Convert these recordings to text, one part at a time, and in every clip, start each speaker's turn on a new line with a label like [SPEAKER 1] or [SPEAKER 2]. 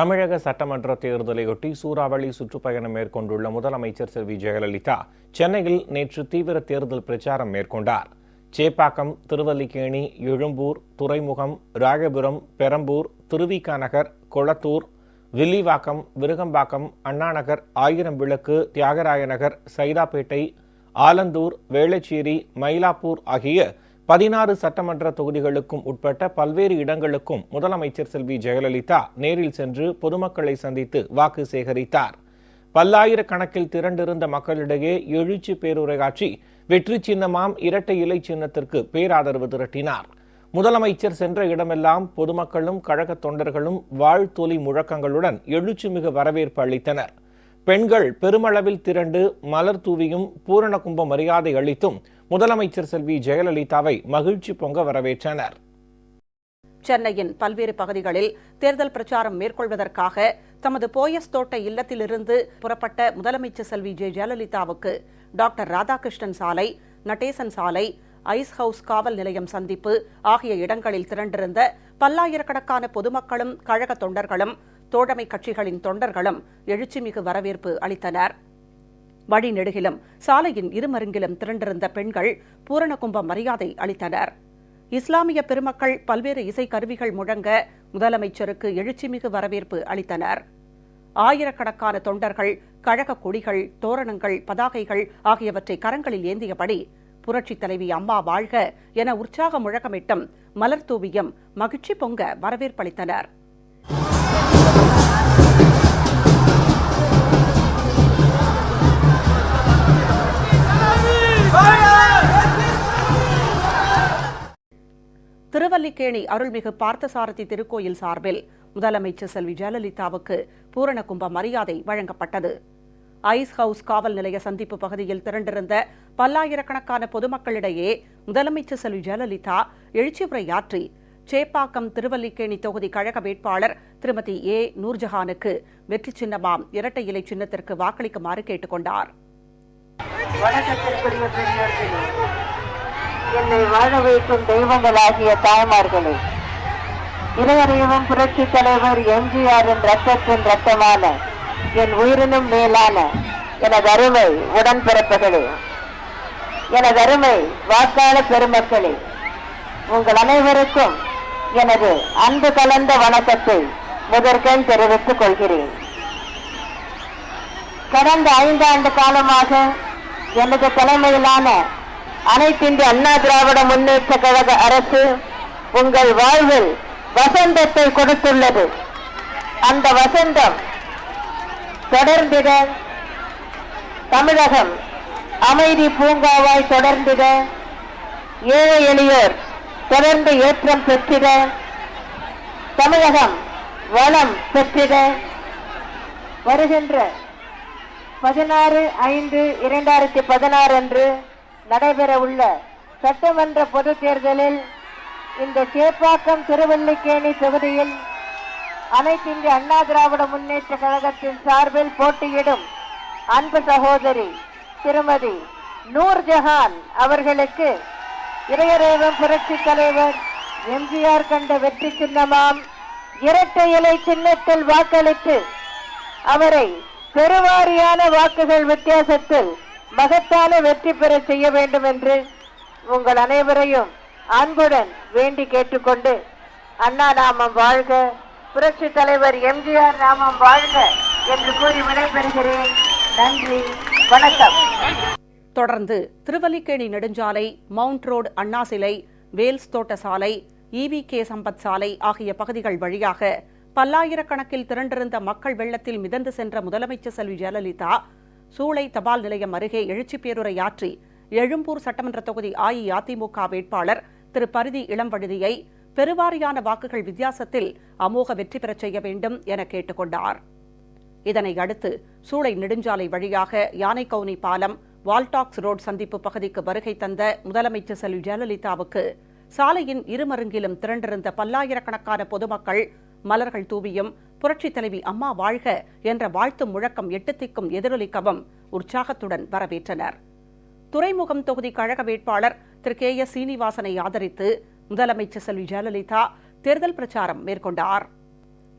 [SPEAKER 1] தமிழக சட்டமன்ற தேர்தலையொட்டி சூறாவளி சுற்றுப்பயணம் மேற்கொண்டுள்ள முதலமைச்சர் செல்வி ஜெயலலிதா சென்னையில் நேற்று தீவிர தேர்தல் பிரச்சாரம் மேற்கொண்டார். சேப்பாக்கம் திருவல்லிக்கேணி எழும்பூர் துறைமுகம் ராயபுரம் பெரம்பூர் திருவிக நகர் கொளத்தூர் வில்லிவாக்கம் விருகம்பாக்கம் அண்ணாநகர் ஆயிரம் விளக்கு தியாகராய நகர் சைதாப்பேட்டை ஆலந்தூர் வேளச்சேரி மயிலாப்பூர் ஆகிய பதினாறு சட்டமன்ற தொகுதிகளுக்கும் உட்பட்ட பல்வேறு இடங்களுக்கும் முதலமைச்சர் செல்வி ஜெயலலிதா நேரில் சென்று பொதுமக்களை சந்தித்து வாக்கு சேகரித்தார். பல்லாயிரக்கணக்கில் திரண்டிருந்த மக்களிடையே எழுச்சி பேருரையாற்றி வெற்றி சின்னமாம் இரட்டை இலை சின்னத்திற்கு பேராதரவு திரட்டினார். முதலமைச்சர் சென்ற இடமெல்லாம் பொதுமக்களும் கழக தொண்டர்களும் வாழ்த்தொலி முழக்கங்களுடன் எழுச்சிமிகு வரவேற்பு அளித்தனர். பெண்கள் பெருமளவில் திரண்டு மலர் தூவியும் பூரண கும்ப மரியாதை அளித்தும் முதலமைச்சர் செல்வி ஜெயலலிதாவை மகிழ்ச்சி பொங்க வரவேற்றனர்.
[SPEAKER 2] சென்னையின் பல்வேறு பகுதிகளில் தேர்தல் பிரச்சாரம் மேற்கொள்வதற்காக தமது போயஸ் தோட்ட இல்லத்திலிருந்து புறப்பட்ட முதலமைச்சர் செல்வி ஜெ ஜெயலலிதாவுக்கு டாக்டர் ராதாகிருஷ்ணன் சாலை நடேசன் சாலை ஐஸ் ஹவுஸ் காவல் நிலையம் சந்திப்பு ஆகிய இடங்களில் திரண்டிருந்த பல்லாயிரக்கணக்கான பொதுமக்களும் கழக தொண்டர்களும் தோழமை கட்சிகளின் தொண்டர்களும் எழுச்சிமிகு வரவேற்பு அளித்தனர். வழிநெடுகிலும் சாலையின் இருமருங்கிலும் திரண்டிருந்த பெண்கள் பூரணகும்ப மரியாதை அளித்தனர். இஸ்லாமிய பெருமக்கள் பல்வேறு இசை கருவிகள் முழங்க முதலமைச்சருக்கு எழுச்சிமிகு வரவேற்பு அளித்தனர். ஆயிரக்கணக்கான தொண்டர்கள் கழக கொடிகள் தோரணங்கள் பதாகைகள் ஆகியவற்றை கரங்களில் ஏந்தியபடி புரட்சித் தலைவி அம்மா வாழ்க என உற்சாக முழக்கமிட்டும் மலர் தூவியும் மகிழ்ச்சி பொங்க வரவேற்பளித்தனர். திருவல்லிக்கேணி அருள்மிகு பார்த்தசாரதி திருக்கோயில் சார்பில் முதலமைச்சர் செல்வி ஜெயலலிதாவுக்கு பூரண கும்ப மரியாதை வழங்கப்பட்டது. ஐஸ் ஹவுஸ் காவல் நிலைய சந்திப்பு பகுதியில் திரண்டிருந்த பல்லாயிரக்கணக்கான பொதுமக்களிடையே முதலமைச்சர் செல்வி ஜெயலலிதா எழுச்சி உரையாற்றி சேப்பாக்கம் திருவல்லிக்கேணி தொகுதி கழக வேட்பாளர் திருமதி ஏ. நூர்ஜஹானுக்கு வெற்றி சின்னமாம் இரட்டை இலை சின்னத்திற்கு வாக்களிக்குமாறு கேட்டுக் கொண்டார்
[SPEAKER 3] வணக்கத்திற்குரிய என்னை வாழ வைக்கும் தெய்வங்களாகிய தாய்மார்களே. இருவரையும் புரட்சி தலைவர் எம்ஜிஆரின் ரத்தத்தின் ரத்தமான என் உயிரினும் மேலான எனது அருமை உடன்பிறப்புகளே எனது அருமை வாக்காள பெருமக்களே உங்கள் அனைவருக்கும் எனது அன்பு கலந்த வணக்கத்தை முதற்கண் தெரிவித்துக் கொள்கிறேன். கடந்த ஐந்தாண்டு காலமாக எனது தலைமையிலான அனைத்திந்திய அண்ணா திராவிட முன்னேற்ற கழக அரசு உங்கள் வாழ்வில் வசந்தத்தை கொடுத்துள்ளது. அந்த வசந்தம் தொடர்ந்திட தமிழகம் அமைதி பூங்காவாய் தொடர்ந்திட ஏழை எளியோர் தொடர்ந்து ஏற்றம் பெற்றிட தமிழகம் வளம் பெற்றிட வருகின்ற பதினாறு ஐந்து இரண்டாயிரத்தி பதினாறு அன்று நடைபெற உள்ள சட்டமன்ற பொது தேர்தலில் இந்த சேப்பாக்கம் திருவல்லிக்கேணி தொகுதியில் அனைத்து இந்திய அண்ணா திராவிட முன்னேற்ற கழகத்தின் சார்பில் போட்டியிடும் அன்பு சகோதரி திருமதி நூர் ஜஹான் அவர்களுக்கு இளையரேவம் புரட்சி தலைவர் எம்ஜிஆர் கண்ட வெற்றி சின்னமாம். இரட்டை இலை சின்னத்தில் வாக்களித்து அவரை பெருவாரியான வாக்குகள் வித்தியாசத்தில் மகத்தான வெற்றி பெற செய்ய வேண்டும் என்று உங்கள் அனைவரையும் அன்புடன் வேண்டி கேட்டுக்கொண்டு அண்ணா நாமம் வாழ்க புரட்சி தலைவர் எம்ஜிஆர் நாமம் வாழ்க என்று கூறி விடைபெறுகிறேன். நன்றி வணக்கம்.
[SPEAKER 2] தொடர்ந்து திருவல்லிக்கேணி நெடுஞ்சாலை மவுண்ட் ரோடு அண்ணா சிலை வேல்ஸ் தோட்ட சாலை இவி கே சம்பத் சாலை ஆகிய பகுதிகள் வழியாக பல்லாயிரக்கணக்கில் திரண்டிருந்த மக்கள் வெள்ளத்தில் மிதந்து சென்ற முதலமைச்சர் செல்வி ஜெயலலிதா சூளை தபால் நிலையம் அருகே எழுச்சி பேருரையாற்றி எழும்பூர் சட்டமன்ற தொகுதி அஇஅதிமுக வேட்பாளர் திரு பரிதி இளம்வழுதியை பெருவாரியான வாக்குகள் வித்தியாசத்தில் அமோக வெற்றி பெறச் செய்ய வேண்டும் என கேட்டுக்கொண்டார். இதனை அடுத்து சூளை நெடுஞ்சாலை வழியாக யானைக்கவுனி பாலம் வால்டாக்ஸ் ரோட் சந்திப்பு பகுதிக்கு வருகை தந்த முதலமைச்சர் செல்வி ஜெயலலிதாவுக்கு சாலையின் இருமருங்கிலும் திரண்டிருந்த பல்லாயிரக்கணக்கான பொதுமக்கள் மலர்கள் தூவியும் புரட்சித் தலைவி அம்மா வாழ்க என்ற வாழ்த்து முழக்கம் எட்டு திக்கும் எதிரொலிக்கவும் உற்சாகத்துடன் வரவேற்றனர். துறைமுகம் தொகுதி கழக வேட்பாளர் திரு கே எஸ் சீனிவாசனை ஆதரித்து முதலமைச்சர் செல்வி ஜெயலலிதா தேர்தல் பிரச்சாரம் மேற்கொண்டார்.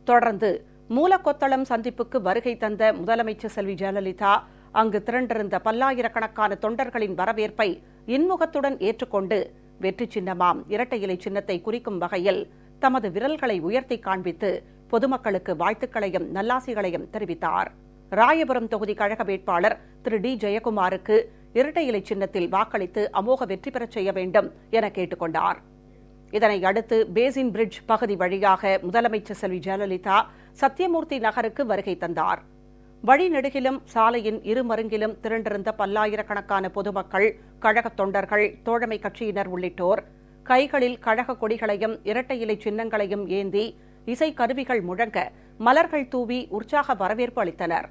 [SPEAKER 2] தொடர்ந்து மூலக்கொத்தளம் சந்திப்புக்கு வருகை தந்த முதலமைச்சர் செல்வி ஜெயலலிதா அங்கு திரண்டிருந்த பல்லாயிரக்கணக்கான தொண்டர்களின் வரவேற்பை இன்முகத்துடன் ஏற்றுக்கொண்டு வெற்றி சின்னமாம் இரட்டை இலை சின்னத்தை குறிக்கும் வகையில் தமது விரல்களை உயர்த்தி காண்பித்து பொதுமக்களுக்கு வாழ்த்துக்களையும் நல்லாசிகளையும் தெரிவித்தார். ராயபுரம் தொகுதி கழக வேட்பாளர் திரு டி. ஜெயக்குமாருக்கு இரட்டை இலை சின்னத்தில் வாக்களித்து அமோக வெற்றி பெறச் செய்ய வேண்டும் என கேட்டுக்கொண்டார். இதனை அடுத்து பேசின் பிரிட்ஜ் பகுதி வழியாக முதலமைச்சர் செல்வி ஜெயலலிதா சத்தியமூர்த்தி நகருக்கு வருகை தந்தார். வழிநெடுகிலும் சாலையின் இருமருங்கிலும் திரண்டிருந்த பல்லாயிரக்கணக்கான பொதுமக்கள் கழகத் தொண்டர்கள் தோழமை கட்சியினர் உள்ளிட்டோர் கைகளில் கழக கொடிகளையும் இரட்டை இலை சின்னங்களையும் ஏந்தி இசை கருவிகள் முழங்க மலர்கள் தூவி உற்சாக வரவேற்பு அளித்தனர்.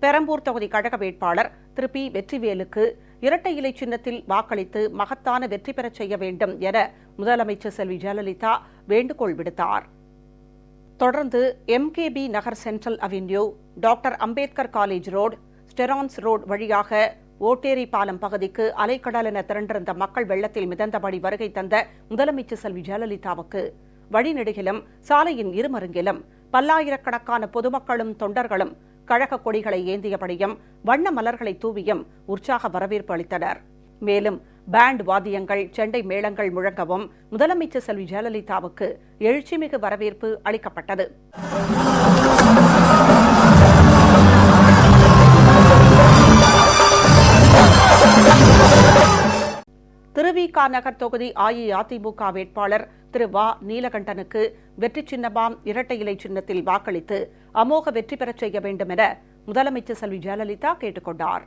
[SPEAKER 2] பெரம்பூர் தொகுதி கழக வேட்பாளர் திரு பி. வெற்றிவேலுக்கு இரட்டை இலை சின்னத்தில் வாக்களித்து மகத்தான வெற்றி பெறச் செய்ய வேண்டும் என முதலமைச்சர் செல்வி ஜெயலலிதா வேண்டுகோள் விடுத்தார். தொடர்ந்து MKB Nagar central avenue doctor Ambedkar college road Strahans road வழியாக ஓட்டேரி பாலம் பகுதிக்கு அலைக்கடல் என திரண்டிருந்த மக்கள் வெள்ளத்தில் மிதந்தபடி வருகை தந்த முதலமைச்சர் செல்வி ஜெயலலிதாவுக்கு வழிநெடுகிலும் சாலையின் இருமருங்கிலும் பல்லாயிரக்கணக்கான பொதுமக்களும் தொண்டர்களும் கழக கொடிகளை ஏந்தியபடியும் வண்ண மலர்களை தூவியும் உற்சாக வரவேற்பு அளித்தனர். மேலும் பேண்ட் வாத்தியங்கள் செண்டை மேளங்கள் முழங்கவும் முதலமைச்சர் செல்வி ஜெயலலிதாவுக்கு எழுச்சிமிகு வரவேற்பு அளிக்கப்பட்டது. திருவிக நகர் தொகுதி அஇஅதிமுக வேட்பாளர் திரு வா. நீலகண்டனுக்கு வெற்றி சின்னமாம் இரட்டை இலை சின்னத்தில் வாக்களித்து அமோக வெற்றி பெறச் செய்ய வேண்டும் என முதலமைச்சர் செல்வி ஜெயலலிதா கேட்டுக் கொண்டார்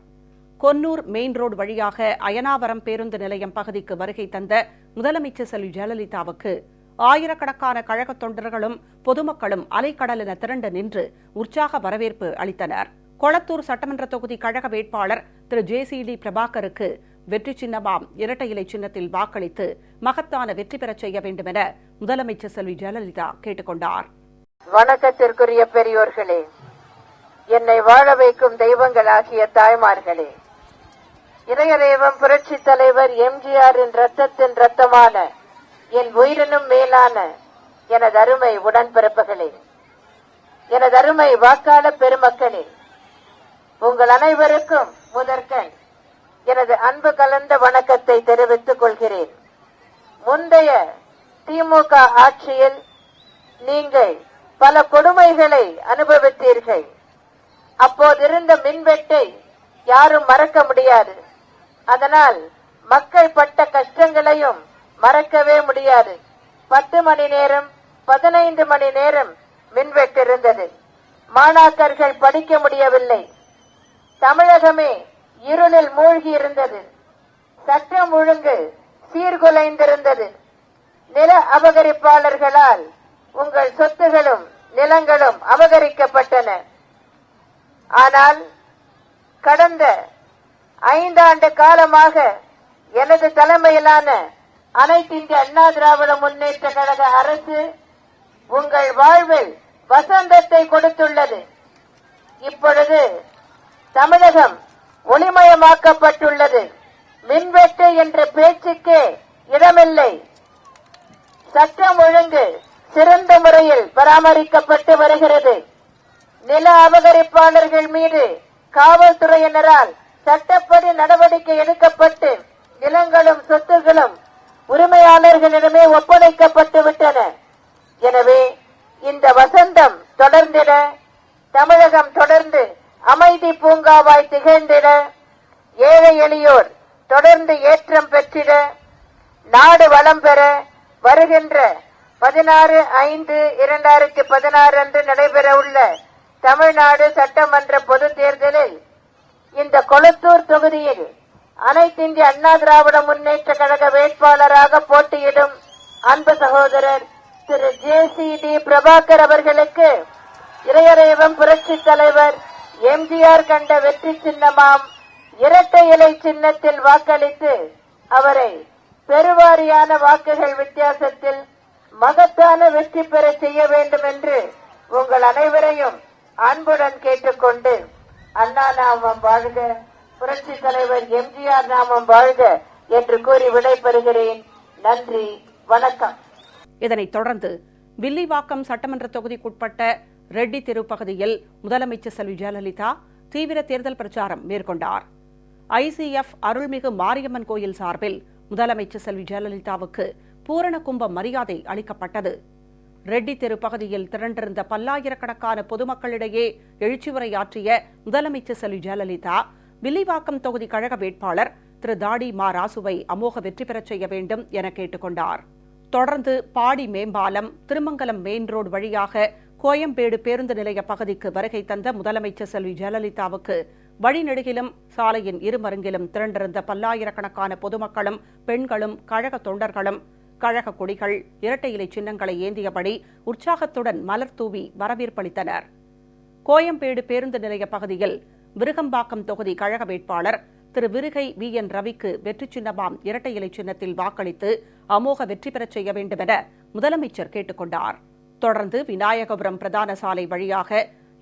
[SPEAKER 2] கொன்னூர் மெயின் ரோடு வழியாக அயனாவரம் பேருந்து நிலையம் பகுதிக்கு வருகை தந்த முதலமைச்சர் செல்வி ஜெயலலிதாவுக்கு ஆயிரக்கணக்கான கழகத் தொண்டர்களும் பொதுமக்களும் அலைக்கடல் என திரண்டு நின்று உற்சாக வரவேற்பு அளித்தனர். கொளத்தூர் சட்டமன்ற தொகுதி கழக வேட்பாளர் திரு ஜே சி டி பிரபாகருக்கு வெற்றி சின்னமாம். இரட்டை இலை சின்னத்தில் வாக்களித்து மகத்தான வெற்றி பெறச் செய்ய வேண்டும் என முதலமைச்சர் செல்வி ஜெயலலிதா கேட்டுக்கொண்டார்.
[SPEAKER 3] வணக்கத்திற்குரிய பெரியோர்களே என்னை வாழ வைக்கும் தெய்வங்களாகிய தாய்மார்களே இறையறைவம் புரட்சி தலைவர் எம்ஜிஆரின் ரத்தத்தின் ரத்தமான என் உயிரினும் மேலான எனது அருமை உடன்பிறப்புகளே எனது அருமை வாக்காள பெருமக்களே உங்கள் அனைவருக்கும் முதற்கண் எனது அன்பு கலந்த வணக்கத்தை தெரிவித்துக் கொள்கிறேன். முந்தைய திமுக ஆட்சியில் நீங்கள் பல கொடுமைகளை அனுபவித்தீர்கள். அப்போதிருந்த மின்வெட்டை யாரும் மறக்க முடியாது. அதனால் மக்கள் பட்ட கஷ்டங்களையும் மறக்கவே முடியாது. பத்து மணி நேரம் பதினைந்து மணி நேரம் மின்வெட்டு இருந்தது. மாணாக்கர்கள் படிக்க முடியவில்லை. தமிழகமே இருளில் மூழ்கி இருந்தது சட்டம் ஒழுங்கு சீர்குலைந்திருந்தது. நில அபகரிப்பாளர்களால் உங்கள் சொத்துகளும் நிலங்களும் அபகரிக்கப்பட்டன. ஆனால் கடந்த ஐந்தாண்டு காலமாக எனது தலைமையிலான அனைத்து இந்திய அண்ணா திராவிட முன்னேற்ற கழக அரசு உங்கள் வாழ்வில் வசந்தத்தை கொடுத்துள்ளது. இப்பொழுது தமிழகம் ஒளிமயமாக்கப்பட்டுள்ளது. மின்வெட்டு என்ற பேச்சுக்கே இடமில்லை. சட்டம் ஒழுங்கு சிறந்த முறையில் பராமரிக்கப்பட்டு வருகிறது. நில அபகரிப்பாளர்கள் மீது காவல்துறையினரால் சட்டப்படி நடவடிக்கை எடுக்கப்பட்டு நிலங்களும் சொத்துகளும் உரிமையாளர்களிடமே ஒப்படைக்கப்பட்டு விட்டன எனவே இந்த வசந்தம் தொடர்ந்திட தமிழகம் தொடர்ந்து அமைதி பூங்காவாய் திகழ்ந்திட ஏழை எளியோர் தொடர்ந்து ஏற்றம் பெற்றிட நாடு வளம் பெற வருகின்ற பதினாறு ஐந்து இரண்டாயிரத்தி பதினாறு அன்று நடைபெறவுள்ள தமிழ்நாடு சட்டமன்ற பொது தேர்தலில் இந்த கொளத்தூர் தொகுதியில் அனைத்து இந்திய அண்ணா திராவிட முன்னேற்ற கழக வேட்பாளராக போட்டியிடும் அன்பு சகோதரர் Thiru J C D Prabhakar அவர்களுக்கு இளையரைவம் புரட்சி தலைவர் எம்ஜிஆர் கண்ட வெற்றி சின்னமாம். இரட்டை இலை சின்னத்தில் வாக்களித்து அவரை பெருவாரியான வாக்குகள் வித்தியாசத்தில் மகத்தான வெற்றி பெற செய்ய வேண்டும் என்று உங்கள் அனைவரையும் அன்புடன் கேட்டுக்கொண்டு அண்ணா நாமம் வாழ்க புரட்சி தலைவர் எம்ஜிஆர் நாமம் வாழ்க என்று கூறி விடைபெறுகிறேன். நன்றி வணக்கம்.
[SPEAKER 2] இதனைத் தொடர்ந்து வில்லிவாக்கம் சட்டமன்ற தொகுதிக்குட்பட்ட ரெட்டி தெரு பகுதியில் முதலமைச்சர் செல்வி ஜெயலலிதா தீவிர தேர்தல் பிரச்சாரம் மேற்கொண்டார். ஐசிஎஃப் அருள்மிகு மாரியம்மன் கோயில் சார்பில் முதலமைச்சர் செல்வி ஜெயலலிதாவுக்கு பூரண கும்ப மரியாதை அளிக்கப்பட்டது. ரெட்டி தெரு பகுதியில் திரண்டிருந்த பல்லாயிரக்கணக்கான பொதுமக்களிடையே எழுச்சி உரையாற்றிய முதலமைச்சர் செல்வி ஜெயலலிதா வில்லிவாக்கம் தொகுதி கழக வேட்பாளர் திரு தாடி மா ராசுவை அமோக வெற்றி பெறச் செய்ய வேண்டும் என கேட்டுக்கொண்டார். தொடர்ந்து பாடி மேம்பாலம் திருமங்கலம் மெயின் ரோடு வழியாக கோயம்பேடு பேருந்து நிலைய பகுதிக்கு வருகை தந்த முதலமைச்சர் செல்வி ஜெயலலிதாவுக்கு வழிநெடுகிலும் சாலையின் இருமருங்கிலும் திரண்டிருந்த பல்லாயிரக்கணக்கான பொதுமக்களும் பெண்களும் கழக தொண்டர்களும் கழக கொடிகள் இரட்டை இலை சின்னங்களை ஏந்தியபடி உற்சாகத்துடன் மலர் தூவி வரவேற்பளித்தனர். கோயம்பேடு பேருந்து நிலைய பகுதியில் விருகம்பாக்கம் தொகுதி கழக வேட்பாளர் திரு விருகை வி. என். ரவிக்கு வெற்றி சின்னமாம் இரட்டை இலை சின்னத்தில் வாக்களித்து அமோக வெற்றி பெறச் செய்ய வேண்டும் என முதலமைச்சர் கேட்டுக்கொண்டார் தொடர்ந்து விநாயகபுரம் பிரதான சாலை வழியாக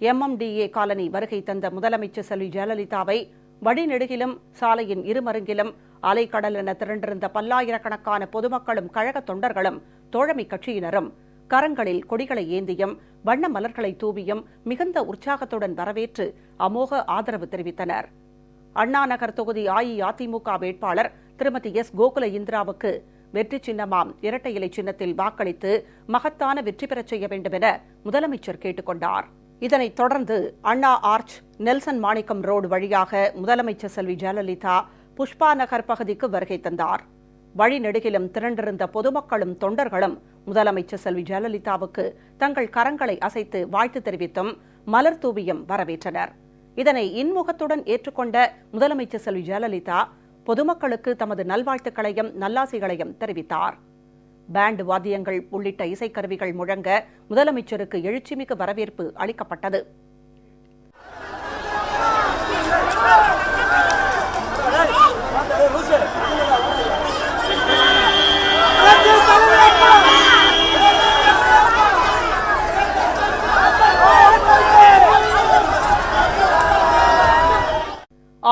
[SPEAKER 2] எம்எம்டிஏ காலனி வருகை தந்த முதலமைச்சர் செல்வி ஜெயலலிதாவை வழிநெடுகிலும் சாலையின் இருமருங்கிலும் அலைக்கடல் என திரண்டிருந்த பல்லாயிரக்கணக்கான பொதுமக்களும் கழக தொண்டர்களும் தோழமை கட்சியினரும் கரங்களில் கொடிகளை ஏந்தியும் வண்ண மலர்களை தூவியும் மிகுந்த உற்சாகத்துடன் வரவேற்று அமோக ஆதரவு தெரிவித்தனர். அண்ணா நகர் தொகுதி அஇஅதிமுக வேட்பாளர் திருமதி எஸ். கோகுல இந்திராவுக்கு வெற்றி சின்னமாம். இரட்டை இலை சின்னத்தில் வாக்களித்து மகத்தான வெற்றி பெறச் செய்ய வேண்டும் என முதலமைச்சர் கேட்டுக் கொண்டார் இதனைத் தொடர்ந்து Anna arch Nelson Manickam road வழியாக முதலமைச்சர் செல்வி ஜெயலலிதா புஷ்பா நகர் பகுதிக்கு வருகை தந்தார். வழிநெடுகிலும் திரண்டிருந்த பொதுமக்களும் தொண்டர்களும் முதலமைச்சர் செல்வி ஜெயலலிதாவுக்கு தங்கள் கரங்களை அசைத்து வாழ்த்து தெரிவித்தும் மலர் தூவியும் வரவேற்றனர். இதனை இன்முகத்துடன் ஏற்றுக்கொண்ட முதலமைச்சர் செல்வி ஜெயலலிதா பொதுமக்களுக்கு தமது நல்வாழ்த்துக்களையும் நல்லாசிகளையும் தெரிவித்தார். பேண்ட் வாத்தியங்கள் உள்ளிட்ட இசைக்கருவிகள் முழங்க முதலமைச்சருக்கு எழுச்சிமிகு வரவேற்பு அளிக்கப்பட்டது.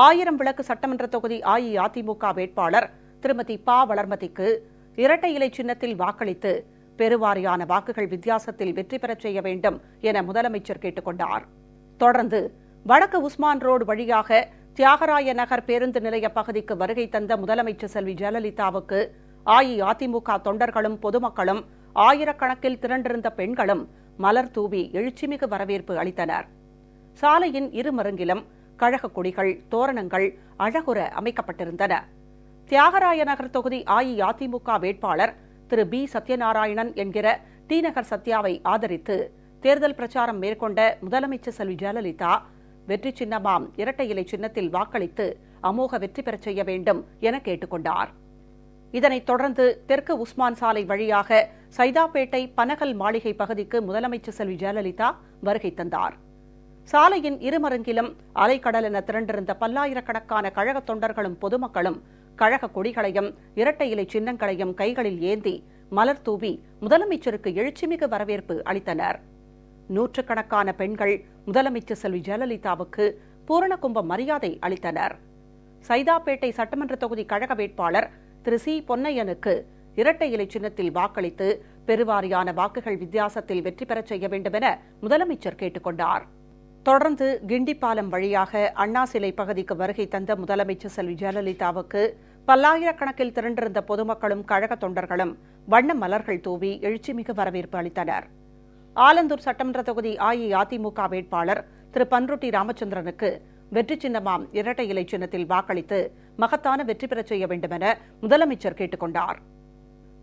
[SPEAKER 2] ஆயிரம் விளக்கு சட்டமன்ற தொகுதி அஇஅதிமுக வேட்பாளர் திருமதி பா. வளர்மதிக்கு இரட்டை இலை சின்னத்தில் வாக்களித்து பெருவாரியான வாக்குகள் வித்தியாசத்தில் வெற்றி பெறச் செய்ய வேண்டும் என முதலமைச்சர் கேட்டுக் கொண்டார் தொடர்ந்து வடக்கு உஸ்மான் ரோடு வழியாக தியாகராய நகர் பேருந்து நிலைய பகுதிக்கு வருகை தந்த முதலமைச்சர் செல்வி ஜெயலலிதாவுக்கு அஇஅதிமுக தொண்டர்களும் பொதுமக்களும் ஆயிரக்கணக்கில் திரண்டிருந்த பெண்களும் மலர் தூவி எழுச்சிமிகு வரவேற்பு அளித்தனர். சாலையின் இருமருங்கிலும் கழக கொடிகள் தோரணங்கள் அழகுற அமைக்கப்பட்டிருந்தன. தியாகராய நகர் தொகுதி அஇஅதிமுக வேட்பாளர் திரு பி. சத்யநாராயணன் என்கிற டி. நகர் சத்யாவை ஆதரித்து தேர்தல் பிரச்சாரம் மேற்கொண்ட முதலமைச்சர் செல்வி ஜெயலலிதா வெற்றி சின்னமாம் இரட்டை இலை சின்னத்தில் வாக்களித்து அமோக வெற்றி பெறச் செய்ய வேண்டும் என கேட்டுக்கொண்டார். இதனைத் தொடர்ந்து தெற்கு உஸ்மான் சாலை வழியாக சைதாப்பேட்டை பனகல் மாளிகை பகுதிக்கு முதலமைச்சர் செல்வி ஜெயலலிதா வருகை தந்தார். சாலையின் இருமருங்கிலும் அலைக்கடல் என திரண்டிருந்த பல்லாயிரக்கணக்கான கழக தொண்டர்களும் பொதுமக்களும் கழக கொடிகளையும் இரட்டை இலை சின்னங்களையும் கைகளில் ஏந்தி மலர் தூவி முதலமைச்சருக்கு எழுச்சிமிகு வரவேற்பு அளித்தனர். நூற்றுக்கணக்கான பெண்கள் முதலமைச்சர் செல்வி ஜெயலலிதாவுக்கு பூரணகும்ப மரியாதை அளித்தனர். சைதாப்பேட்டை சட்டமன்ற தொகுதி கழக வேட்பாளர் திரு சி பொன்னையனுக்கு இரட்டை இலை சின்னத்தில் வாக்களித்து பெருவாரியான வாக்குகள் வித்தியாசத்தில் வெற்றி பெறச் செய்ய வேண்டும் என முதலமைச்சர் கேட்டுக்கொண்டார் தொடர்ந்து கிண்டிப்பாலம் வழியாக அண்ணா சிலை பகுதிக்கு வருகை தந்த முதலமைச்சர் செல்வி ஜெயலலிதாவுக்கு பல்லாயிரக்கணக்கில் திரண்டிருந்த பொதுமக்களும் கழக தொண்டர்களும் வண்ண மலர்கள் தூவி எழுச்சிமிகு வரவேற்பு அளித்தனர். ஆலந்தூர் சட்டமன்ற தொகுதி அஇஅதிமுக வேட்பாளர் திரு பன்ருட்டி ராமச்சந்திரனுக்கு வெற்றி சின்னமாம் இரட்டை இலை சின்னத்தில் வாக்களித்து மகத்தான வெற்றி பெறச் செய்ய வேண்டுமென முதலமைச்சர் கேட்டுக் கொண்டார்.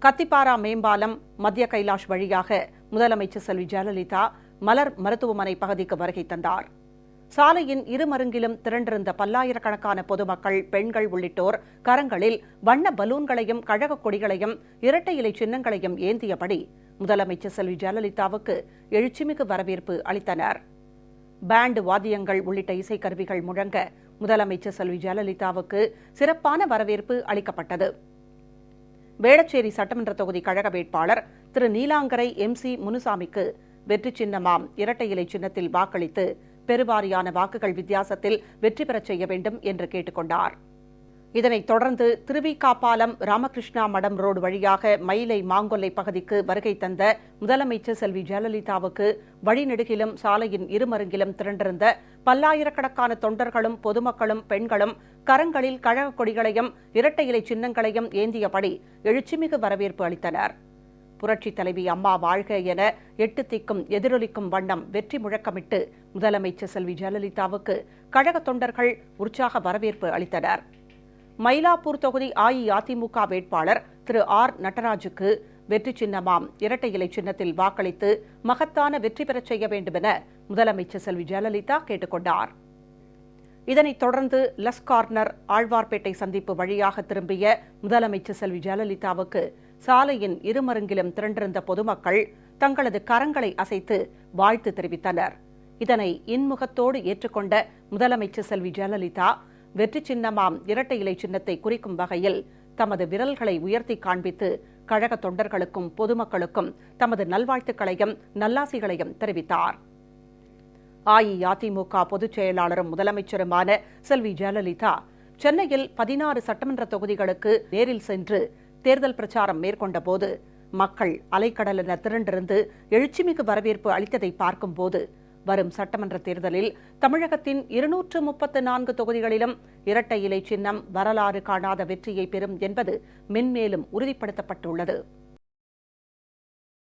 [SPEAKER 2] கத்திப்பாரா மேம்பாலம் மத்திய கைலாஷ் வழியாக முதலமைச்சர் செல்வி ஜெயலலிதா மலர் மருத்துவமனை பகுதிக்கு வருகை தந்தார். சாலையின் இருமருங்கிலும் திரண்டிருந்த பல்லாயிரக்கணக்கான பொதுமக்கள் பெண்கள் உள்ளிட்டோர் கரங்களில் வண்ண பலூன்களையும் கழக கொடிகளையும் இரட்டை இலை சின்னங்களையும் ஏந்தியபடி முதலமைச்சர் செல்வி ஜெயலலிதாவுக்கு எழுச்சிமிகு வரவேற்பு அளித்தனர். பேண்ட் வாத்தியங்கள் உள்ளிட்ட இசைக்கருவிகள் முழங்க முதலமைச்சர் செல்வி ஜெயலலிதாவுக்கு சிறப்பான வரவேற்பு அளிக்கப்பட்டது. வேளச்சேரி சட்டமன்ற தொகுதி கழக வேட்பாளர் திரு நீலாங்கரை எம் சி முனுசாமிக்கு வெற்றி சின்னமாம். இரட்டை இலை சின்னத்தில் வாக்களித்து பெருவாரியான வாக்குகள் வித்தியாசத்தில் வெற்றி பெறச் செய்ய வேண்டும் என்று கேட்டுக்கொண்டார். இதனைத் தொடர்ந்து திருவிகாப்பாலம் ராமகிருஷ்ணா மடம் ரோடு வழியாக மயிலை மாங்கொல்லை பகுதிக்கு வருகை தந்த முதலமைச்சர் செல்வி ஜெயலலிதாவுக்கு வழிநெடுகிலும் சாலையின் இருமருங்கிலும் திரண்டிருந்த பல்லாயிரக்கணக்கான தொண்டர்களும் பொதுமக்களும் பெண்களும் கரங்களில் கழக கொடிகளையும் இரட்டை இலை சின்னங்களையும் ஏந்தியபடி எழுச்சிமிகு வரவேற்பு அளித்தனர். புரட்சி தலைவி அம்மா வாழ்க என எட்டு திக்கும் எதிரொலிக்கும் வண்ணம் வெற்றி முழக்கமிட்டு முதலமைச்சர் செல்வி ஜெயலலிதாவுக்கு கழக தொண்டர்கள் உற்சாக வரவேற்பு அளித்தனர். மயிலாப்பூர் தொகுதி அஇஅதிமுக வேட்பாளர் திரு ஆர் நடராஜுக்கு வெற்றி சின்னமாம் இரட்டை இலை சின்னத்தில் வாக்களித்து மகத்தான வெற்றி பெறச் செய்ய வேண்டுமென முதலமைச்சர் செல்வி ஜெயலலிதா கேட்டுக்கொண்டார் இதனைத் தொடர்ந்து லஸ் கார்னர் ஆழ்வார்பேட்டை சந்திப்பு வழியாக திரும்பிய முதலமைச்சர் செல்வி ஜெயலலிதாவுக்கு சாலையின் இருமருங்கிலும் திரண்டிருந்த பொதுமக்கள் தங்களது கரங்களை அசைத்து வாழ்த்து தெரிவித்தனர். இதனை இன்முகத்தோடு ஏற்றுக்கொண்ட முதலமைச்சர் செல்வி ஜெயலலிதா வெற்றி சின்னமாம் இரட்டை இலை சின்னத்தை குறிக்கும் வகையில் தமது விரல்களை உயர்த்தி காண்பித்து கழக தொண்டர்களுக்கும் பொதுமக்களுக்கும் தமது நல்வாழ்த்துக்களையும் நல்லாசிகளையும் தெரிவித்தார். அஇஅதிமுக பொதுச் செயலாளரும் முதலமைச்சருமான செல்வி ஜெயலலிதா சென்னையில் பதினாறு சட்டமன்ற தொகுதிகளுக்கு நேரில் சென்று தேர்தல் பிரச்சாரம் மேற்கொண்டபோது மக்கள் அலைக்கடலென திரண்டிருந்து எழுச்சிமிகு வரவேற்பு அளித்ததை பார்க்கும்போது வரும் சட்டமன்ற தேர்தலில் தமிழகத்தின் இருநூற்று முப்பத்து நான்கு தொகுதிகளிலும் இரட்டை இலை சின்னம் வரலாறு காணாத வெற்றியை பெறும் என்பது மென்மேலும் உறுதிப்படுத்தப்பட்டுள்ளது.